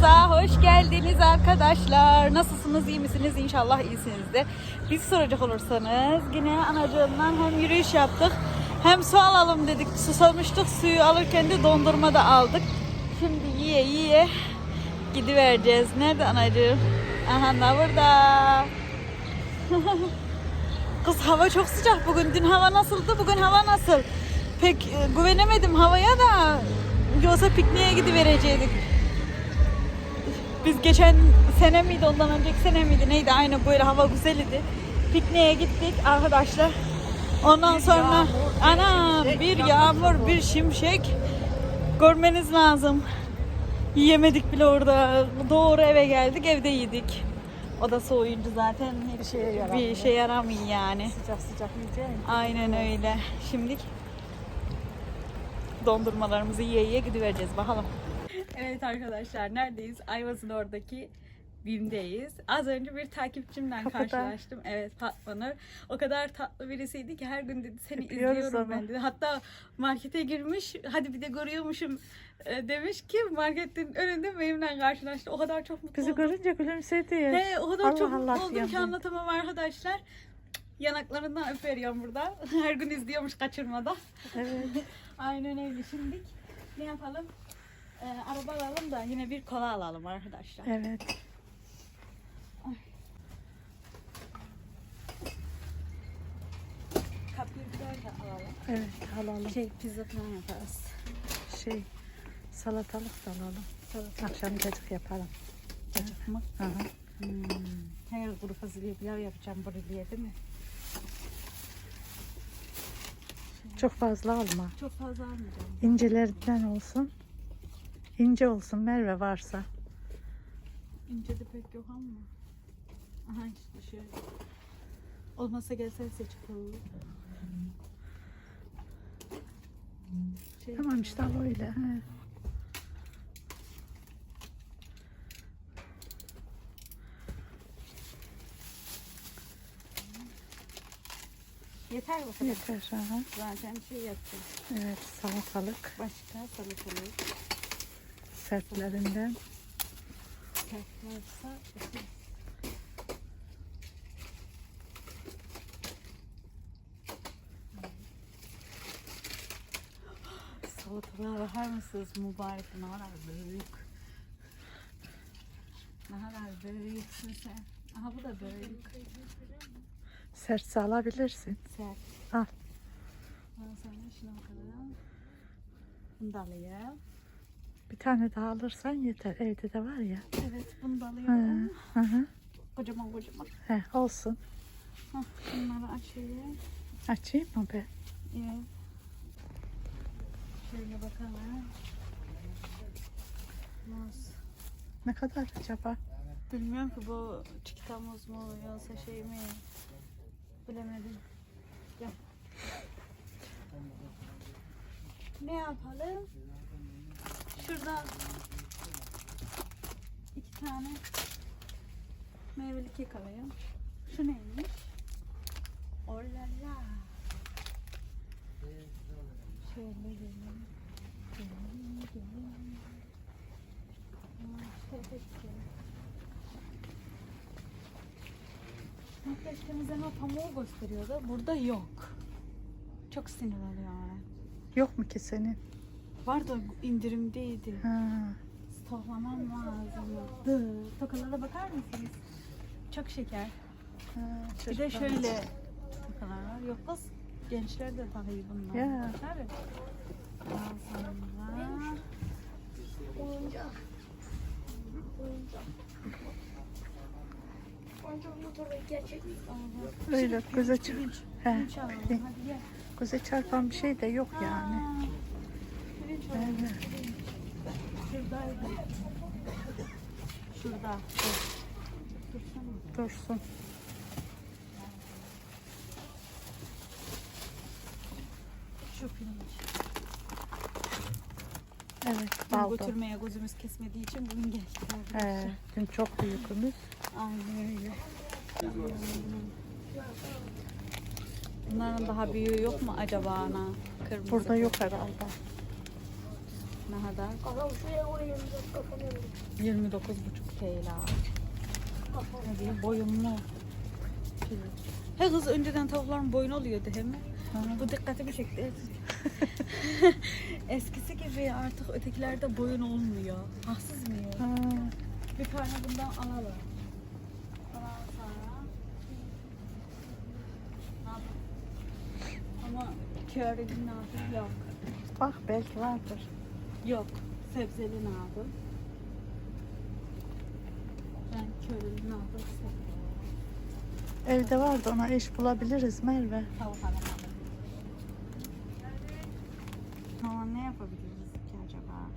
Kanalımıza hoş geldiniz arkadaşlar. Nasılsınız, iyi misiniz? İnşallah iyisinizdir. Biz soracak olursanız yine anacığımdan hem yürüyüş yaptık hem su alalım dedik. Susamıştık. Suyu alırken de dondurma da aldık. Şimdi yiye yiye gidivereceğiz. Nerede anacığım? Aha da burada. Kız hava çok sıcak bugün. Dün hava nasıldı? Bugün hava nasıl? Pek e, güvenemedim havaya da. Yoksa pikniğe gidiverecektik. Biz geçen sene miydi ondan önceki sene miydi neydi aynı böyle hava güzeldi. Pikniğe gittik arkadaşlar. Ondan sonra ana bir yağmur bir şimşek görmeniz lazım. Yiyemedik bile orada. Doğru eve geldik evde yedik. O da soğuyunca zaten Bir şeye bir yaramıyor. şey yaramıyor yani. Sıcak sıcak yiyeceğim. Aynen öyle. Şimdi dondurmalarımızı yiye yiye gidivereceğiz bakalım. Evet arkadaşlar neredeyiz? Ayvaz'ın oradaki BİM'deyiz. Az önce bir takipçimden Kapıda. karşılaştım. Evet Fatma Nur. O kadar tatlı birisiydi ki her gün dedi seni Öpüyoruz izliyorum onu. ben dedi. Hatta markete girmiş hadi bir de görüyormuşum e, demiş ki marketin önünde benimle karşılaştı. O kadar çok mutlu Bizi oldum. görünce gülümsedi. He, o kadar Allah çok Allah mutlu oldum ki anlatamam arkadaşlar. Yanaklarından öperiyorum burada. Her gün izliyormuş kaçırmada. Evet. Aynen öyle. Şimdi ne yapalım? Ee, araba alalım da yine bir kola alalım arkadaşlar. Evet. Kapıyı biber de alalım. Evet alalım. Şey pizza falan yaparız. Şey salatalık da alalım. Salata Akşam cacık yaparım. cacık mı? Hı hı. Hmm. Her kuru fasulye pilav yapacağım buraya değil mi? Çok fazla alma. Çok fazla almayacağım. İncelerden olsun. İnce olsun Merve varsa. İnce de pek yok ama. Aha işte şöyle. Olmasa gelsene seçip olur. Şey, Tamam işte al öyle. He. Yeter bu kadar. Yeter. Hı. Zaten şey yapacağım. Evet salatalık Başka salatalık. Sertlerinden. Sert varsa işte Salatalığa bakar mısınız mübarek ne kadar büyük. Ne kadar büyüksün sen. Aha bu da büyük. Sertse alabilirsin. Sert. Al. Ondan sonra şuna bakalım. Bunu da alayım. Bir tane daha alırsan yeter. Evde de var ya. Evet bunu da alıyorum. hı. hı. Kocaman kocaman. He, olsun. Hah, bunları açayım. Açayım mı be? Evet. Şöyle bakalım. Muz. Ne kadar acaba? Bilmiyorum ki bu çikita muz mu yoksa şey mi? Bilemedim. Gel. Ne yapalım? Şurada iki tane meyveli kek alayım. Şu neymiş? Oh la la. Şöyle gelin. Gelin, gelin. Makyaj temizleme pamuğu gösteriyordu. Burada yok. Çok sinir oluyor. Yok mu ki senin? Var da indirimdeydi. Ha. Stoklamam lazımdı. Tokalara bakar mısınız? Çok şeker. ha, Bir de şöyle tokalar var. Yok kız. Gençler de takıyor bunlar. Ya. Tabii. Sonra... Oyuncak. Oyuncak. Oyuncak motoru gerçek. Öyle göze çarp. Pirinç. He, Pirinç alalım. pirinç. Hadi gel. Göze çarpan bir şey de yok yani. Aa, Pirinç alalım. Evet. Pirinç. Şuradaydı. Şurada. Dursun. Şu pirinç. Evet, baldo. götürmeye gözümüz kesmediği için bugün geçti. He, dün çok büyükümüz. Aynen öyle. Bunların daha büyüğü yok mu acaba ana? Kırmızı. Burada yok herhalde. Ne kadar? Adam şuraya koyayım. Kafamı 29,5 TL. Ne diyeyim boyunlu. He kız önceden tavukların boyun oluyordu hem? Bu dikkatimi çekti. Eskisi gibi artık ötekilerde boyun olmuyor. Haksız mıyım? Ha, Bir tane bundan alalım. Ama köreli nadir yok. bak belki vardır. Yok. Sebzeli nadir. Ben nadir seviyorum. Evde vardı ona eş bulabiliriz Merve. Tavuk alamadım. Ama ne yapabiliriz ki acaba?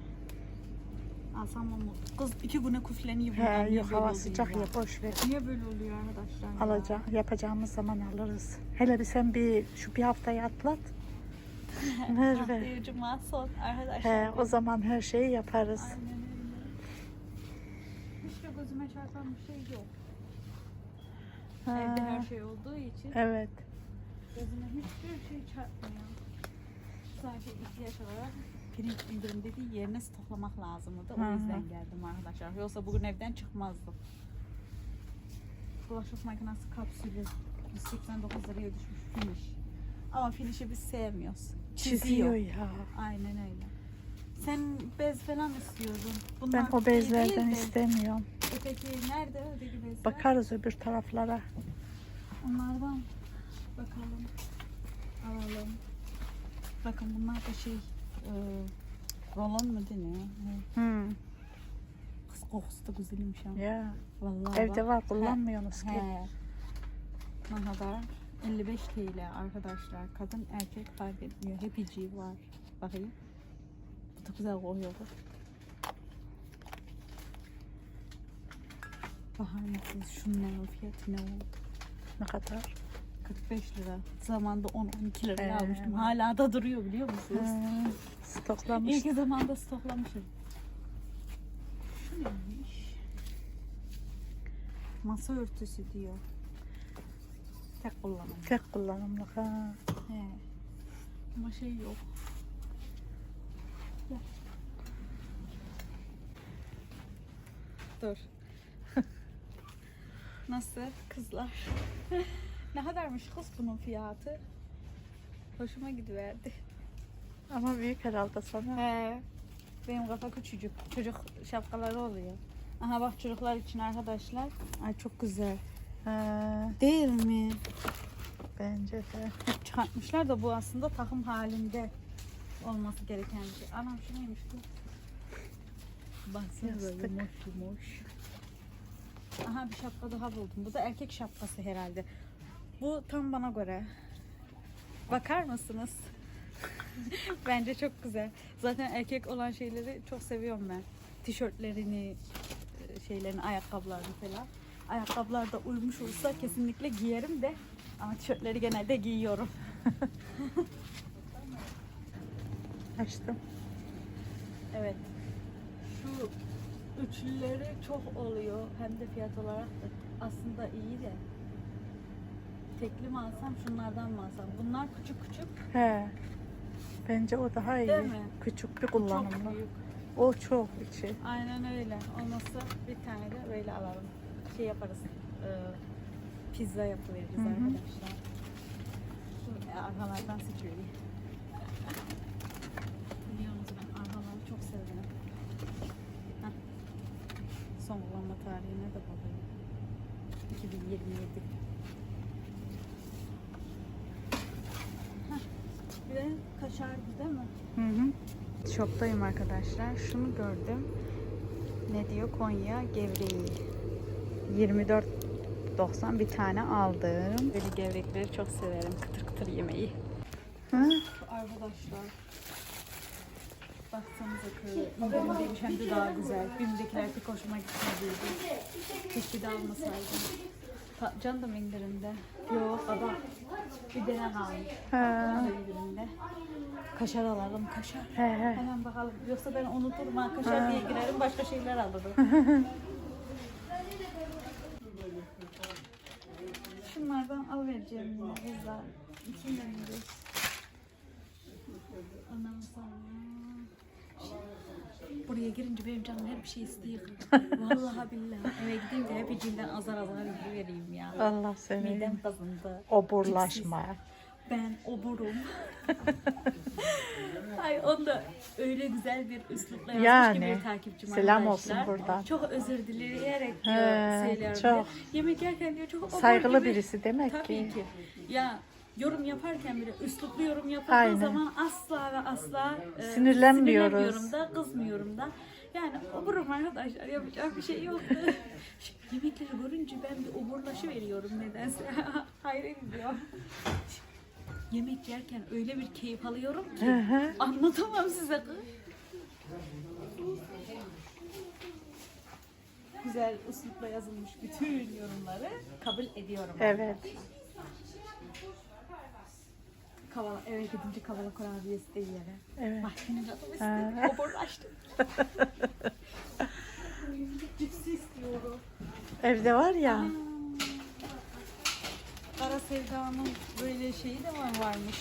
Alsam mı? Kız iki güne bunlar. He, Niye yok hava sıcak ya? ya boş ver. Niye böyle oluyor arkadaşlar? ya? Alacak, yapacağımız zaman alırız. Hele bir sen bir şu bir haftayı atlat. Merve. Haftaya cuma son arkadaşlar. He, o zaman her şeyi yaparız. Aynen öyle. Hiç de gözüme çarpan bir şey yok. Ha, Evde her şey olduğu için Evet. gözüme hiçbir şey çarpmıyor. Sadece ihtiyaç olarak pirinç indirim dediği yerine stoklamak lazımdı. Hı O hı. yüzden geldim arkadaşlar. Yoksa bugün evden çıkmazdım. Bulaşık makinesi kapsülü 189 liraya düşmüş finish. Ama finish'i biz sevmiyoruz. Çiziyor ya. Aynen öyle. Sen bez falan istiyordun. Ben Bunlar o iyi bezlerden değil de. istemiyorum. Öteki nerede öteki bezler? Bakarız öbür taraflara. Onlardan bakalım. Alalım. Bakın bunlar da şey e, rolon mu deniyor? Hmm. Kız kokusu da güzelmiş ama. Ya. Vallahi Evde bak. var kullanmıyorsunuz ki. He. Ne kadar? 55 TL arkadaşlar. Kadın erkek fark etmiyor. Hepiciği var. Bakayım. Bu da güzel kokuyor. bu. Bakar mısınız? Şunların fiyatı ne oldu? Ne kadar? 45 lira. Zamanda 10-12 liraya Ee, almıştım. Hala da duruyor biliyor musunuz? Ha, stoklamış. Ki zamanda stoklamışım. Şu neymiş? Masa örtüsü diyor. Tek kullanım. Tek kullanımlık ha. He. Ama şey yok. Gel. Dur. Nasıl kızlar? ne kadarmış kız bunun fiyatı? Hoşuma gidiverdi. Ama büyük herhalde sana. He. Benim kafa küçücük. Çocuk şapkaları oluyor. Aha bak çocuklar için arkadaşlar. Ay çok güzel. Değil mi? bence de. Hep çıkartmışlar da bu aslında takım halinde olması gereken bir şey. Anam şu neymiş bu? Baksana böyle yumuş yumuş. Aha bir şapka daha buldum. Bu da erkek şapkası herhalde. Bu tam bana göre. Bakar mısınız? Bence çok güzel. Zaten erkek olan şeyleri çok seviyorum ben. Tişörtlerini, e, şeylerini, ayakkabılarını falan. Ayakkabılar da uymuş olsa kesinlikle giyerim de ama tişörtleri genelde giyiyorum. Açtım. Evet. Şu üçlüleri çok oluyor. Hem de fiyat olarak da aslında iyi de. Tekli mi alsam şunlardan mı alsam? Bunlar küçük küçük. He. Bence o daha iyi. Değil mi? Küçük bir Çok kullanımlı. büyük. O çok içi. Aynen öyle. Olmazsa bir tane de böyle alalım. Şey yaparız. e, pizza yapıveririz Hı hı. arkadaşlar. Şu arkalardan seçiyorum. Biliyor musunuz ben arkaları çok severim. Heh. Son kullanma tarihine de bakayım. 2027. Heh. De kaşardı değil mi? Hı hı. Şoktayım arkadaşlar. Şunu gördüm. Ne diyor? Konya gevreği. 24.90 bir tane aldım. Böyle gevrekleri çok severim. Kıtır kıtır yemeği. Hı? Arkadaşlar. Baksanıza. İndirimdeymiş hem de daha güzel. Bim'dekiler pek hoşuma gitmediydi. Keşke de almasaydım. Ta, can da mı indirimde? Yok ama bir denen almış. Ha. İndirimde. Kaşar alalım kaşar. He he. Hemen bakalım. Yoksa ben unuturum ha kaşar diye girerim başka şeyler alırım. Şunlardan al vereceğim yine kızlar. İçinden indir. Ondan sonra Buraya girince benim canım her bir şey istiyor. Vallahi billahi. Eve gidince hepicinden azar azar bir vereyim ya. Allah seni. Midem kazındı. Oburlaşma. Ben oburum. Ay onda öyle güzel bir üslupla yazmış Yani, ki bir takipçim selam olsun buradan. Çok özür dileyerek diyor He, söylüyorum. çok. Yemek yerken diyor çok Saygılı gibi. birisi demek Tabii ki. ki. Ya yorum yaparken bile üsluplu yorum Aynen. zaman asla ve asla e, Sinirlenmiyoruz. sinirlenmiyorum da kızmıyorum da. Yani oburum arkadaşlar yapacak bir şey yok. Yemekleri görünce ben bir oburlaşı veriyorum nedense. Hayret ediyor. Yemek yerken öyle bir keyif alıyorum ki anlatamam size. Güzel üslupla yazılmış bütün yorumları kabul ediyorum. Evet. Kavala, eve gidince kavala kurabiyesi de yiyelim. Evet. Bak benim canım istedi. Ha. Oburlaştım. Cipsi istiyorum. Evde var ya. Kara Sevda'nın böyle şeyi de var varmış.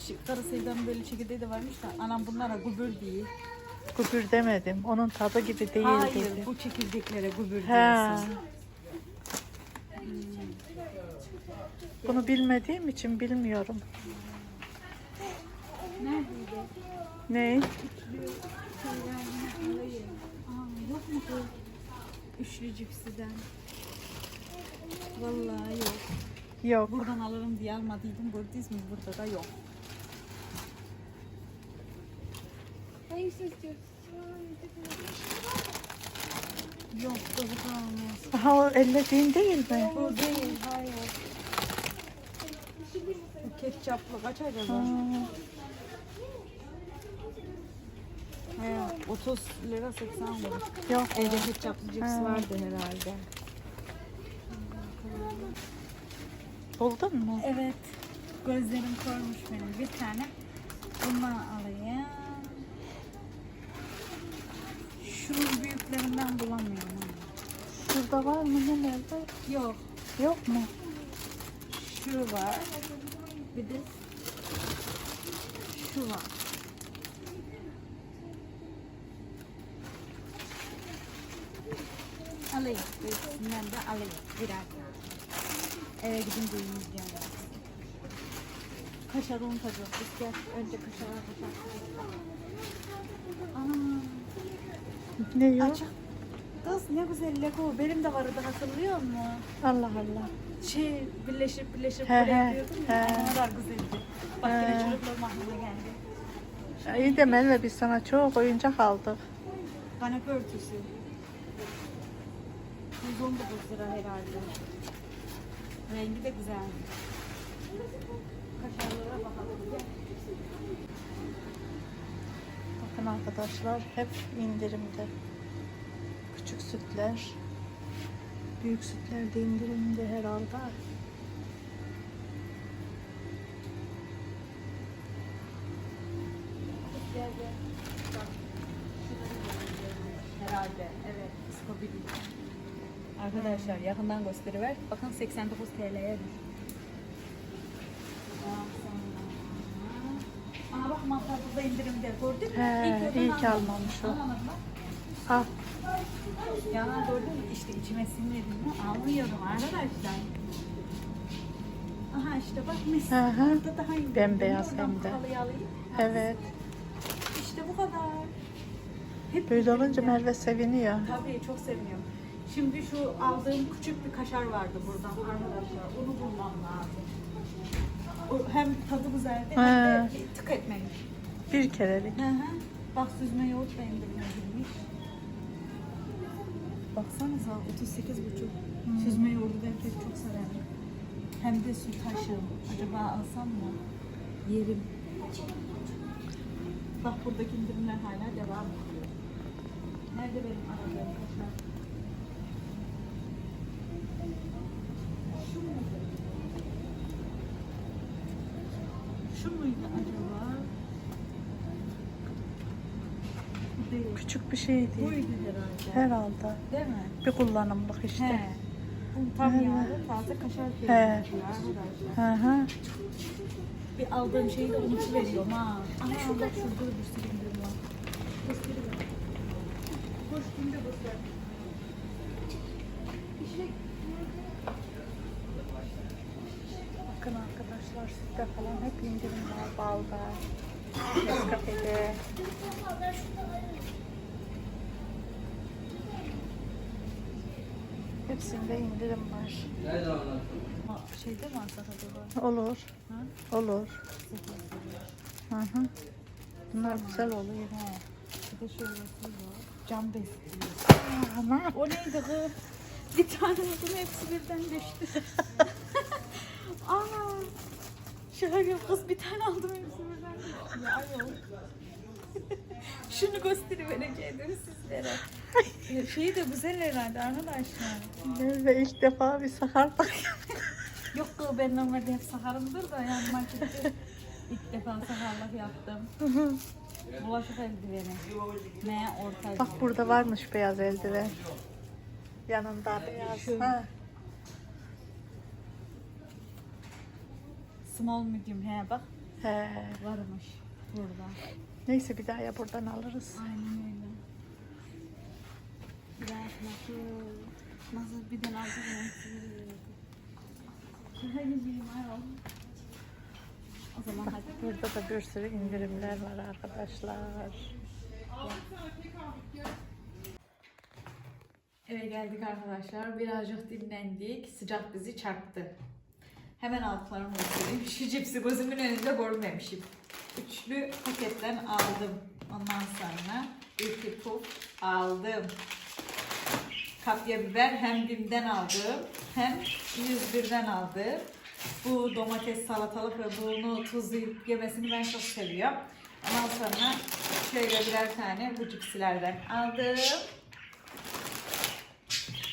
Ç- Kara Sevda'nın böyle çekirdeği de varmış da anam bunlara gubür değil. Gubür demedim. Onun tadı gibi değil Hayır dedim. bu çekirdeklere gubür He. diyorsun. Bunu bilmediğim için bilmiyorum. Neredeydi? Ne? Aa, yok mu bu? Üçlü cipsiden. Vallahi yok. Yok. Buradan alırım diye almadıydım. Gördünüz mü? Burada da yok. Hangisini istiyorsun? Yok, çocuk almaz. Aha o ellediğin değil mi? Bu değil, hayır. Bu ketçaplı kaç acaba? Ha, He, 30 lira 80 kuruş. Yok. Evde ketçaplı cips vardı herhalde. Buldun mu? Evet. Gözlerim kormuş benim. Bir tane bundan alayım. Şunun büyüklerinden bulamıyorum. Şurada var mı ne nerede? Yok. Yok mu? Şu var. Bir de şu var. Alayım. Büyüklerinden de alayım. Birer tane. Eve gidince yiyeceğim. Kaşar unutacağım. Biz gel önce kaşar. Ana. Ne yok? Açık. Kız ne güzel Lego. Benim de vardı hatırlıyor musun? Allah Allah. Şey birleşip birleşip He, böyle he, ya. he. Kadar güzeldi. Bak yine çocuklarım aklıma geldi. İyi de Merve biz sana çok oyuncak aldık. Kanepe örtüsü. 119 lira herhalde. Rengi de güzel. Kaşarlara bakalım. Bakın arkadaşlar hep indirimde. Küçük sütler. Büyük sütler de indirimde herhalde. Arkadaşlar yakından gösteriver. Bakın 89 TL'ye düştü. Aa bak mantar burada indirimde gördün mü? He, iyi ki almamış o. Al. Ya gördün mü? İşte içime sinmedim mi? Almıyorum arkadaşlar. Aha işte bak mis. Hı. Burada daha indirimde. Bembeyaz hem de. Evet. İşte bu kadar. Hep Böyle olunca. Merve seviniyor. Tabii çok seviyorum. Şimdi şu aldığım küçük bir kaşar vardı buradan arkadaşlar. Onu bulmam lazım. O hem tadı güzeldi hem de tık etmemiş. Bir kerelik. Hı hı. Bak süzme yoğurt da indirime girmiş. Baksanıza 38 buçuk. Süzme yoğurdu ben pek çok severim. Hem de sütaşım. Acaba alsam mı? Yerim. Bak buradaki indirimler hala devam ediyor. Nerede benim aradığım kaşar? Şu muydu? Şu muydu acaba? Bu değil. Küçük bir şeydi. Buydu herhalde. Herhalde. Değil mi? Bir kullanımlık işte. He. Bu tam Evet. yağlı taze kaşar He. peyniri arkadaşlar. Hı hı. Bir aldığım şeyi de unutuveriyorum ha. Ana bak şurada bir sürü var. Gösteriyorum. Koştum da bu sefer. Bakın sizde falan hep indirim var balda. Nescafe'de. Hepsinde indirim var. Şeyde mi alsak acaba? Olur. Ha? Olur. Hı hı. Bunlar güzel oluyor. Ha. Bir de şöyle var. Cam besliyor. Ama O neydi kız? Bir tane aldım hepsi birden düştü. Şaka gibi kız bir tane aldım hepsi birden düştü. Ya yok. Şunu gösterivereceğim sizlere. Ya Şeyi de güzel herhalde arkadaşlar. Merve ilk defa bir sakarlık Yok kız ben normalde hep saharımdır da yani markette ilk defa saharlık yaptım. Bulaşık eldiveni. Ne orta. Bak burada varmış beyaz eldiven. Yanında beyaz. Ha. Small medium he bak He. varmış burada. Neyse bir daha ya buradan alırız. Aynen öyle. Biraz nasıl nasıl birden aldım Şaka gibiyim ayol. O zaman hadi. Burada da bir sürü indirimler var arkadaşlar. Eve geldik arkadaşlar. Birazcık dinlendik. Sıcak bizi çarptı. Hemen altlarımı göstereyim. Şu cipsi gözümün önünde görmemişim. Üçlü paketten aldım. Ondan sonra iki puf aldım. Kapya biber hem Bim'den aldım hem 101'den aldım. Bu domates, salatalık ve bunu tuzlayıp yemesini ben çok seviyorum. Ondan sonra şöyle birer tane bu cipsilerden aldım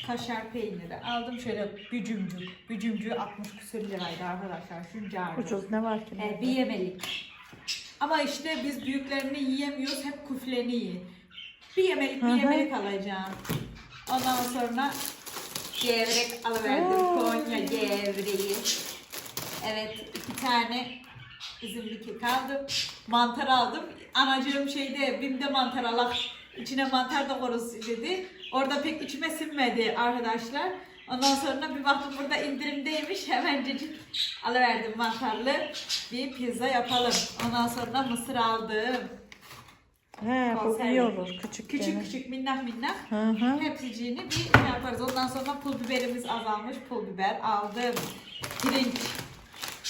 kaşar peyniri aldım şöyle bücümcük. Bücümcüğü 60 küsür liraydı arkadaşlar. Şunca. Ucuz ne var ki? Ee, bir yemelik. Ama işte biz büyüklerini yiyemiyoruz. Hep kufleni yiyin. Bir yemelik bir Hı hı. yemelik alacağım. Ondan sonra gevrek alıverdim. Oo. Konya gevreği. Evet iki tane üzümlü kek aldım. Mantar aldım. Anacığım şeyde Bim'de mantar alak. içine mantar da korusu dedi. Orada pek içime sinmedi arkadaşlar. Ondan sonra bir baktım burada indirimdeymiş. Hemencecik alıverdim mantarlı bir pizza yapalım. Ondan sonra mısır aldım. He bu iyi olur. Küçük Küçük gene. küçük minnak minnak. Hı hı. Hepsiciğini bir şey yaparız. Ondan sonra pul biberimiz azalmış. Pul biber aldım. Pirinç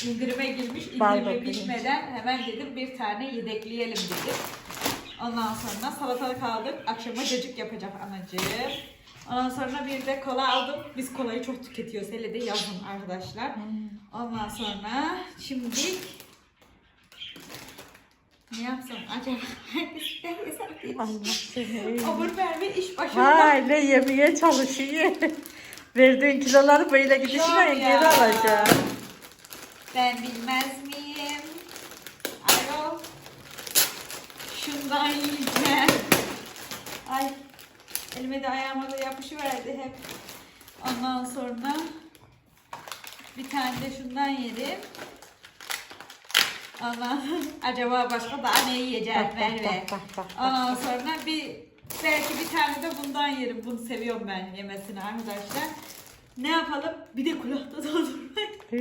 indirime girmiş. Baldo İndirime pirinç. hemen dedim bir tane yedekleyelim dedim. Ondan sonra salatalık aldık. Akşama cacık yapacak anacığım. Ondan sonra bir de kola aldım. Biz kolayı çok tüketiyoruz. Hele de yazın arkadaşlar. Ondan sonra şimdi ne yapsam acaba? Allah seni. Obur Merve iş başında. Vay ne yemeye çalışıyor. Verdiğin kiloları böyle gidişle Yok geri alacağım. Ben bilmez miyim? Ayol. Şundan yiyeceğim. Ay. Elime de ayağıma da yapışıverdi hep. Ondan sonra bir tane de şundan yedim. Ondan acaba başka daha ne yiyeceğim Merve? Ondan sonra bir belki bir tane de bundan yerim. Bunu seviyorum ben yemesini arkadaşlar. Ne yapalım? Bir de kulakta doldurmak.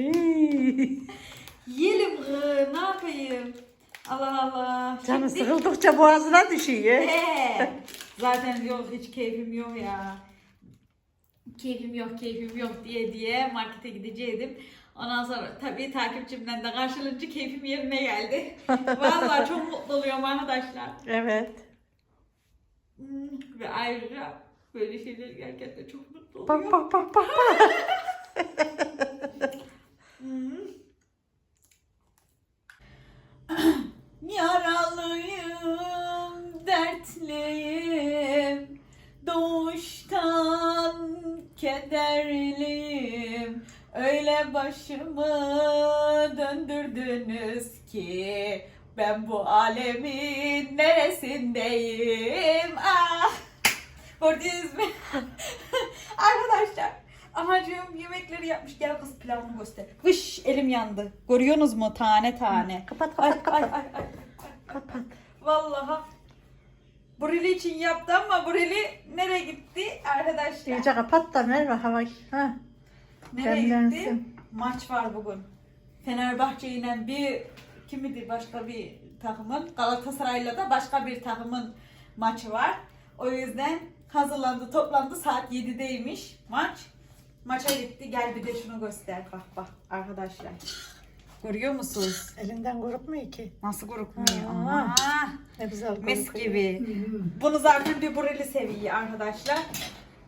Yiyelim kız, ne yapayım? Allah Allah. Canı Şimdi- sıkıldıkça boğazına düşüyor. Ee, Zaten yok hiç keyfim yok ya. Keyfim yok, keyfim yok diye diye markete gideceydim. Ondan sonra tabii takipçimden de karşılayınca keyfim yerine geldi. Vallahi çok mutlu oluyorum arkadaşlar. Evet. Hmm, Ve ayrıca böyle şeyler de çok mutlu Bak oluyorum. bak bak bak. bak. Hmm. Yaralıyım, dertliyim, doğuştan kederliyim. Öyle başımı döndürdünüz ki ben bu alemin neresindeyim? Ah! Gördünüz mü? Arkadaşlar anacığım yemekleri yapmış. Gel kız pilavını göster. Hış elim yandı. Görüyorsunuz mu tane tane. Kapat Ay kapat ay kapat. ay ay. Kapat. Vallahi Burili için yaptı ama Burili nereye gitti arkadaşlar? İyice kapat da Merve hava. Ha. Nereye gitti? Demlensin. Maç var bugün. Fenerbahçe ile bir kimidir başka bir takımın Galatasaray'la da başka bir takımın maçı var. O yüzden hazırlandı, toplandı saat 7'deymiş maç. Maça gitti. Gel bir de şunu göster. Bak bak arkadaşlar. Görüyor musunuz? Elinden korkmuyor ki. Nasıl grupmuyor? Aa. Ne güzel mis kokuyor. gibi. Bunu zaten bir bureli seviye arkadaşlar.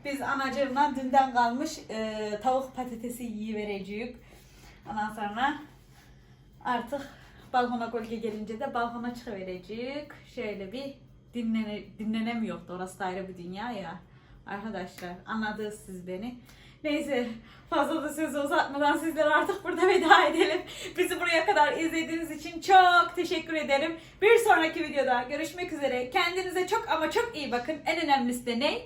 Biz anacığımla dünden kalmış e, tavuk patatesi yiyivereceğiz. Ondan sonra artık balkona gölge gelince de balkona çıkıvereceğiz. Şöyle bir dinlene, dinlenemiyordu. Orası da ayrı bir dünya ya. Arkadaşlar anladınız siz beni. Neyse fazla da sözü uzatmadan sizlere artık burada veda edelim. Bizi buraya kadar izlediğiniz için çok teşekkür ederim. Bir sonraki videoda görüşmek üzere. Kendinize çok ama çok iyi bakın. En önemlisi de ne?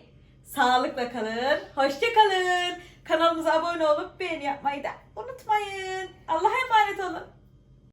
Sağlıkla kalın. Hoşça kalın. Kanalımıza abone olup beğeni yapmayı da unutmayın. Allah'a emanet olun.